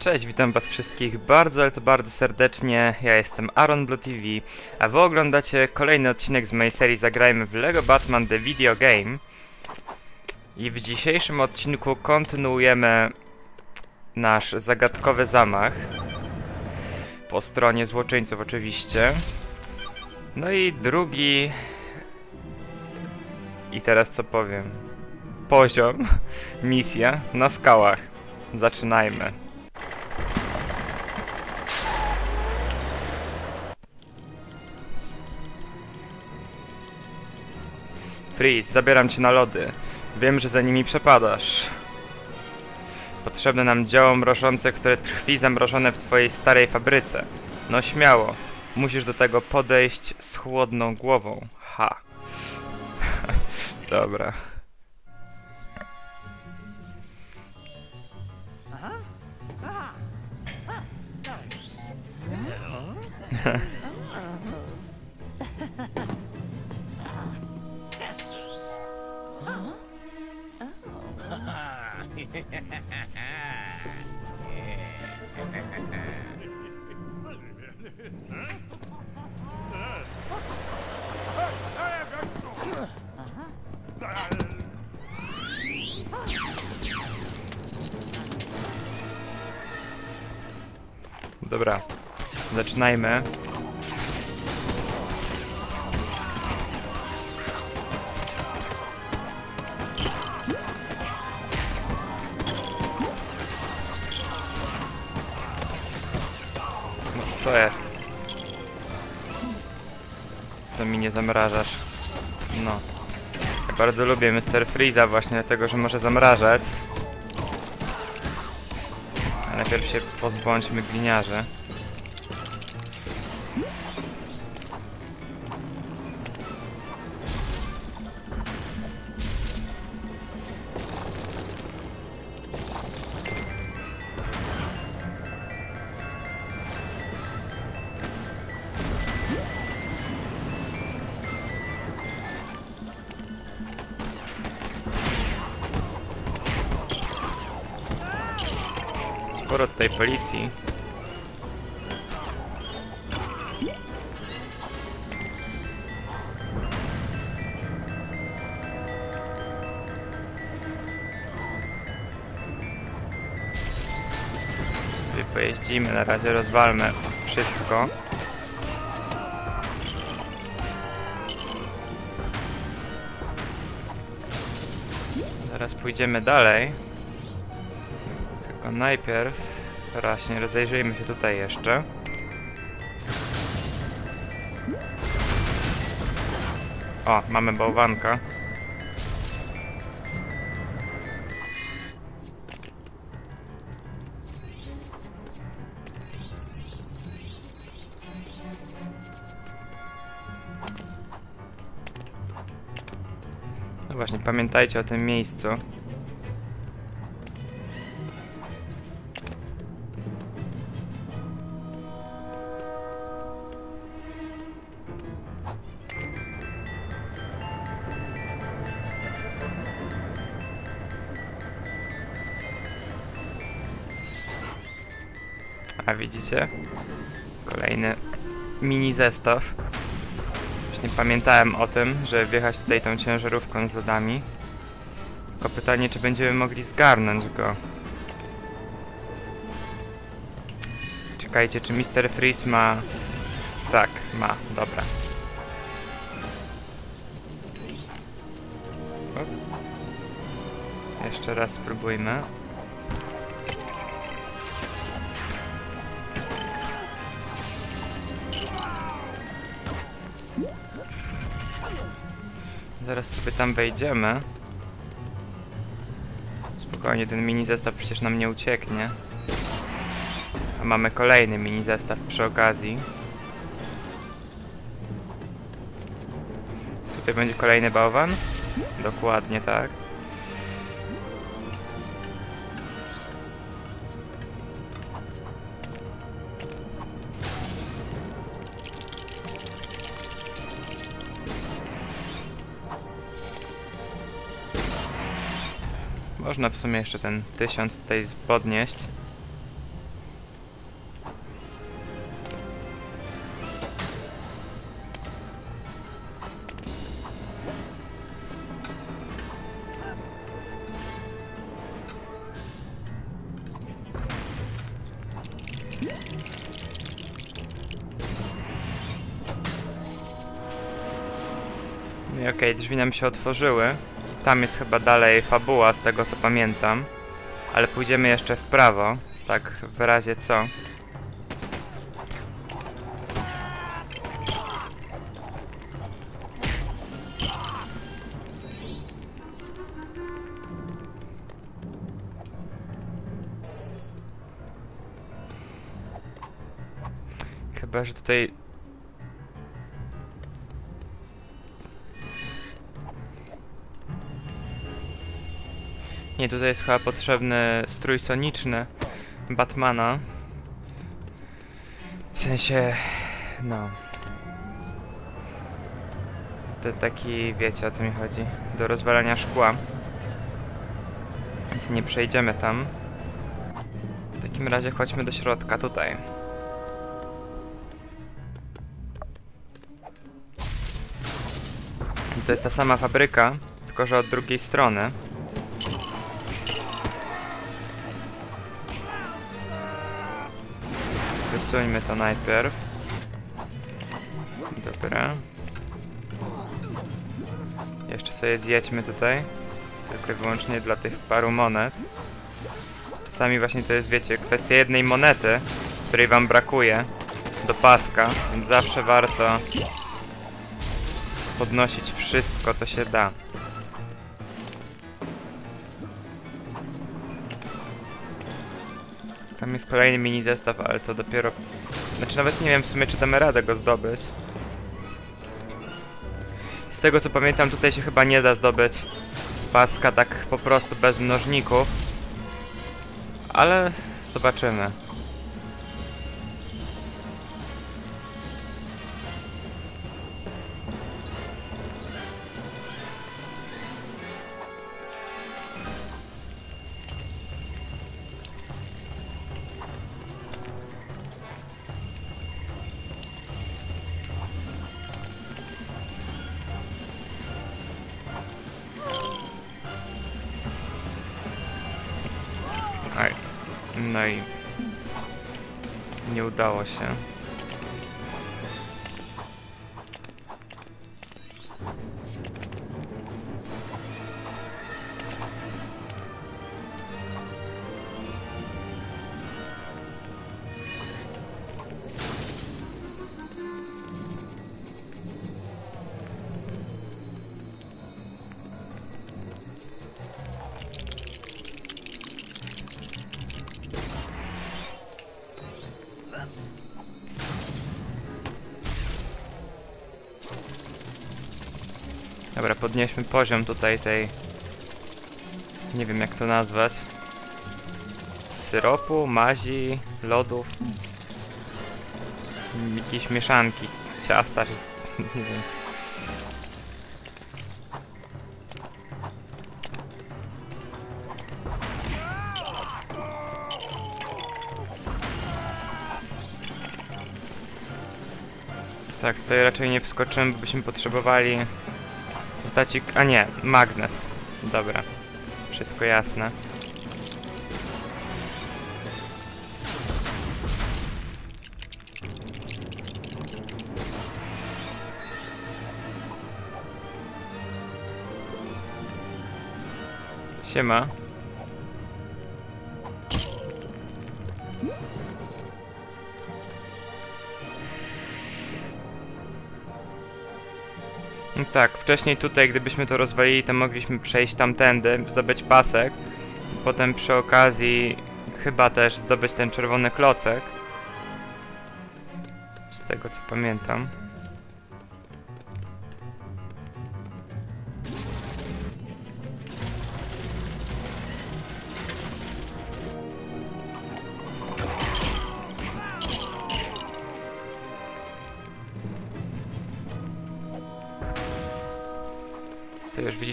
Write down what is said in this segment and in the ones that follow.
Cześć, witam was wszystkich bardzo, ale to bardzo serdecznie. Ja jestem Aaron Blue TV, a wy oglądacie kolejny odcinek z mojej serii Zagrajmy w LEGO Batman The Video Game. I w dzisiejszym odcinku kontynuujemy nasz zagadkowy zamach. Po stronie złoczyńców oczywiście. No i drugi... I teraz co powiem? Poziom, misja na skałach. Zaczynajmy. Freeze, zabieram cię na lody. Wiem, że za nimi przepadasz. Potrzebne nam dzieło mrożące, które trwi zamrożone w twojej starej fabryce. No śmiało. Musisz do tego podejść z chłodną głową. Ha. Dobra. Dobra. Zaczynajmy. Co jest? Co mi nie zamrażasz? No. Ja bardzo lubię Mr. Freeza właśnie dlatego, że może zamrażać. A najpierw się pozbądźmy gliniarzy. Sporo tutaj policji. Pojeździmy, na razie rozwalmy wszystko. Zaraz pójdziemy dalej. Tylko najpierw właśnie rozejrzyjmy się tutaj jeszcze. O, mamy bałwanka. No właśnie, pamiętajcie o tym miejscu. Widzicie? Kolejny mini zestaw. Właśnie pamiętałem o tym, że wjechać tutaj tą ciężarówką z lodami. Tylko pytanie, czy będziemy mogli zgarnąć go. Czekajcie, czy Mr. Freeze ma... Tak, ma, dobra. Jeszcze raz spróbujmy. Zaraz sobie tam wejdziemy. Spokojnie, ten mini zestaw przecież nam nie ucieknie. A mamy kolejny mini zestaw przy okazji. Tutaj będzie kolejny bałwan? Dokładnie tak. Można w sumie jeszcze ten 1000 tutaj podnieść. Okej, okay, drzwi nam się otworzyły. Tam jest chyba dalej fabuła, z tego co pamiętam. Ale pójdziemy jeszcze w prawo, tak w razie co. Chyba, że tutaj Nie, tutaj jest chyba potrzebny strój soniczny Batmana. W sensie, no. To taki, wiecie o co mi chodzi, do rozwalania szkła. Więc nie przejdziemy tam. W takim razie chodźmy do środka, tutaj. I to jest ta sama fabryka, tylko że od drugiej strony. Wysuńmy to najpierw. Dobra. Jeszcze sobie zjedźmy tutaj. Tylko i wyłącznie dla tych paru monet. Czasami właśnie to jest, wiecie, kwestia jednej monety, której wam brakuje do paska, więc zawsze warto podnosić wszystko, co się da. Tam jest kolejny mini zestaw, ale to dopiero... Znaczy nawet nie wiem w sumie, czy damy radę go zdobyć. Z tego co pamiętam, tutaj się chyba nie da zdobyć paska tak po prostu bez mnożników. Ale zobaczymy. No i... Nie udało się. Dobra, podnieśmy poziom tutaj tej... Nie wiem jak to nazwać. Syropu, mazi, lodów. Jakieś mieszanki, ciasta, nie wiem. Tak, tutaj raczej nie wskoczymy, bo byśmy potrzebowali postaci... A nie, magnes. Dobra. Wszystko jasne. Siema. Tak, wcześniej tutaj, gdybyśmy to rozwalili, to mogliśmy przejść tamtędy, zdobyć pasek. Potem przy okazji chyba też zdobyć ten czerwony klocek. Z tego co pamiętam.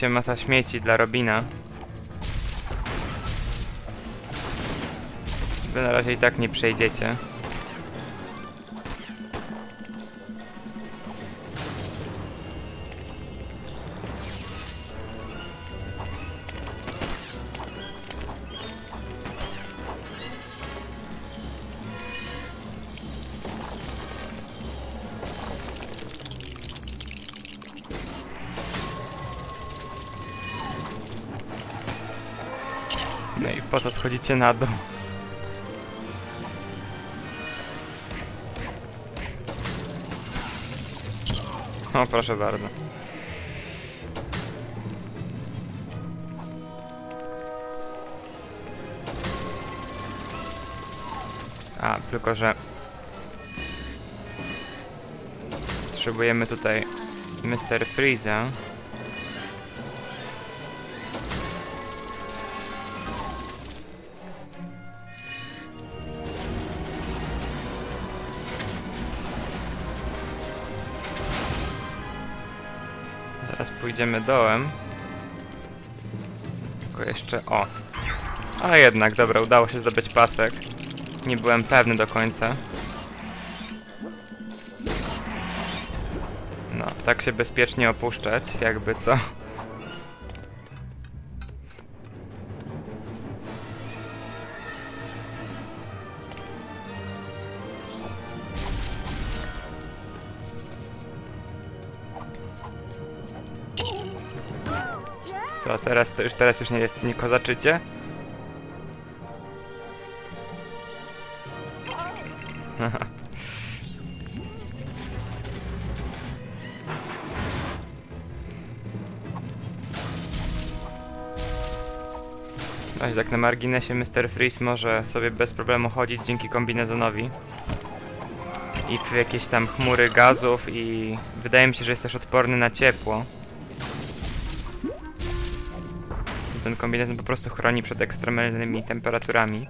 Widzicie masa śmieci dla Robina. Wy na razie i tak nie przejdziecie. Po co schodzicie na dół? O, proszę bardzo. A, tylko że... Potrzebujemy tutaj Mr. Freeza. Pójdziemy dołem. Tylko jeszcze... O! A jednak, dobra, udało się zdobyć pasek. Nie byłem pewny do końca. No, tak się bezpiecznie opuszczać, jakby co. teraz, to już teraz już nie jest, nie kozaczycie? Weź tak na marginesie Mr. Freeze może sobie bez problemu chodzić dzięki kombinezonowi. I w jakieś tam chmury gazów i wydaje mi się, że jest też odporny na ciepło. Ten kombinezon po prostu chroni przed ekstremalnymi temperaturami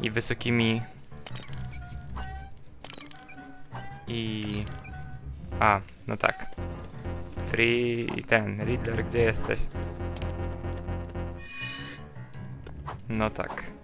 i wysokimi i... A, no tak. Free... ten, Riddler, gdzie jesteś? No tak.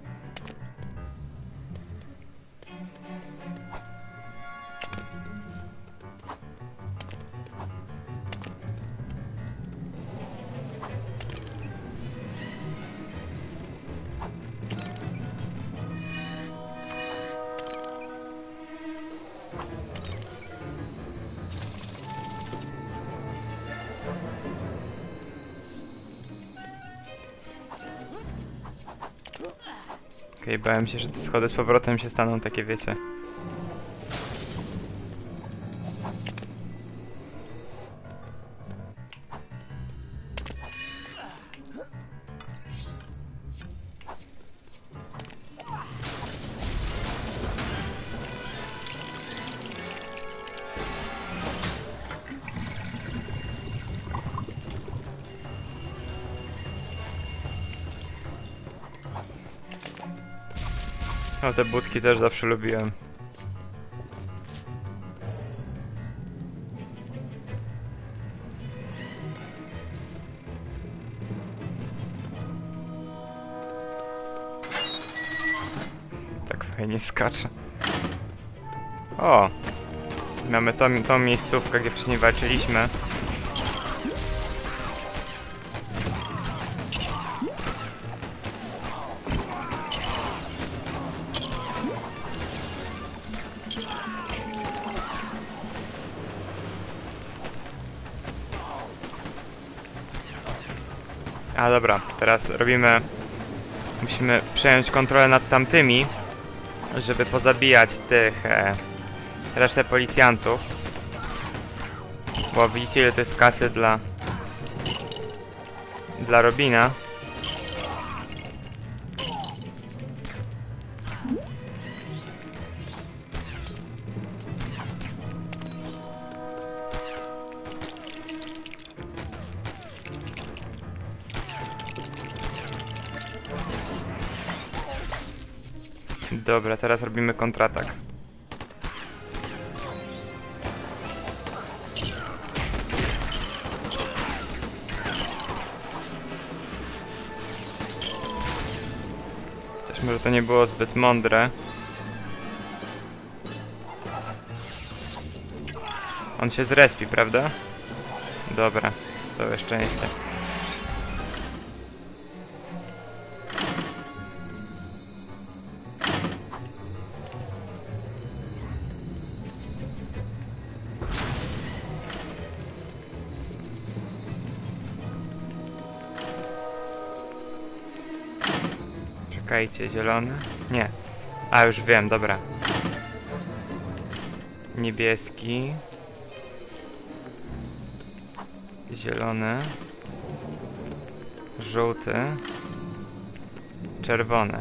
Okej, bałem się, że te schody z powrotem się staną takie, wiecie. Te budki też zawsze lubiłem. Tak fajnie skacze. O! Mamy tą, tą miejscówkę, gdzie wcześniej walczyliśmy. A dobra, teraz robimy. Musimy przejąć kontrolę nad tamtymi, żeby pozabijać tych. E, resztę policjantów. Bo widzicie, ile to jest kasy dla. dla Robina. Dobra, teraz robimy kontratak. Chociaż może to nie było zbyt mądre. On się zrespi, prawda? Dobra, całe szczęście. Czekajcie, zielony? Nie. A, już wiem, dobra. Niebieski. Zielony. Żółty. Czerwony.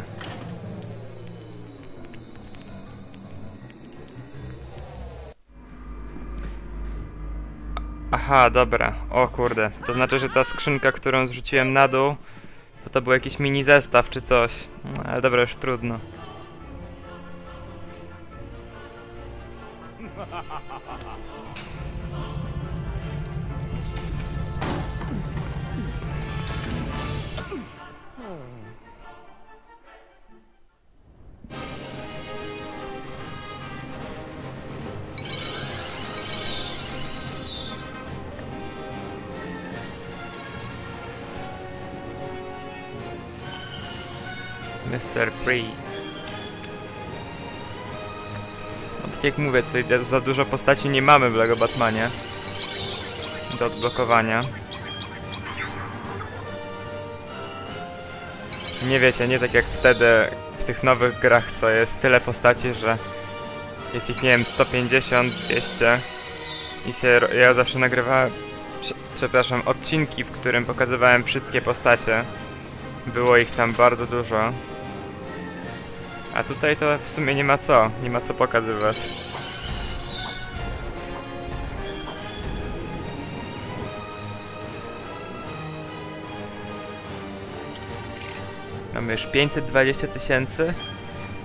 Aha, dobra. O kurde. To znaczy, że ta skrzynka, którą zrzuciłem na dół, to był jakiś mini zestaw czy coś. No, ale dobra, już trudno. Mr. Freeze. No tak jak mówię, tutaj za- dużo postaci nie mamy w LEGO Batmanie. Do odblokowania. Nie wiecie, nie tak jak wtedy w tych nowych grach, co jest tyle postaci, że jest ich, nie wiem, 150, 200 i się, ja zawsze nagrywałem, prze- przepraszam, odcinki, w którym pokazywałem wszystkie postacie. Było ich tam bardzo dużo. A tutaj to w sumie nie ma co, nie ma co pokazywać. Mamy już 520 tysięcy,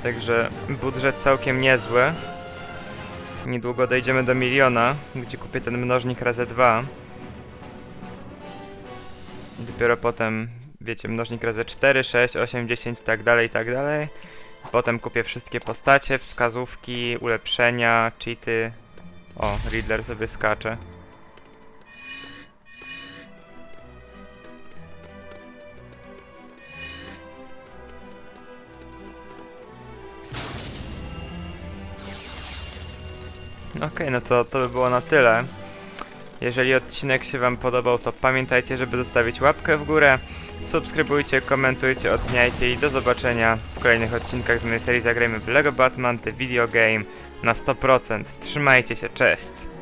także budżet całkiem niezły. Niedługo dojdziemy do miliona, gdzie kupię ten mnożnik razy 2. I dopiero potem, wiecie, mnożnik razy 4, 6, 8, 10 i tak dalej, i tak dalej. Potem kupię wszystkie postacie, wskazówki, ulepszenia, cheaty. O, Riddler sobie skacze. Okej, no to to by było na tyle. Jeżeli odcinek się Wam podobał, to pamiętajcie, żeby zostawić łapkę w górę. Subskrybujcie, komentujcie, oceniajcie i do zobaczenia w kolejnych odcinkach z mojej serii Zagrajmy w LEGO Batman The Video Game na 100%. Trzymajcie się, cześć!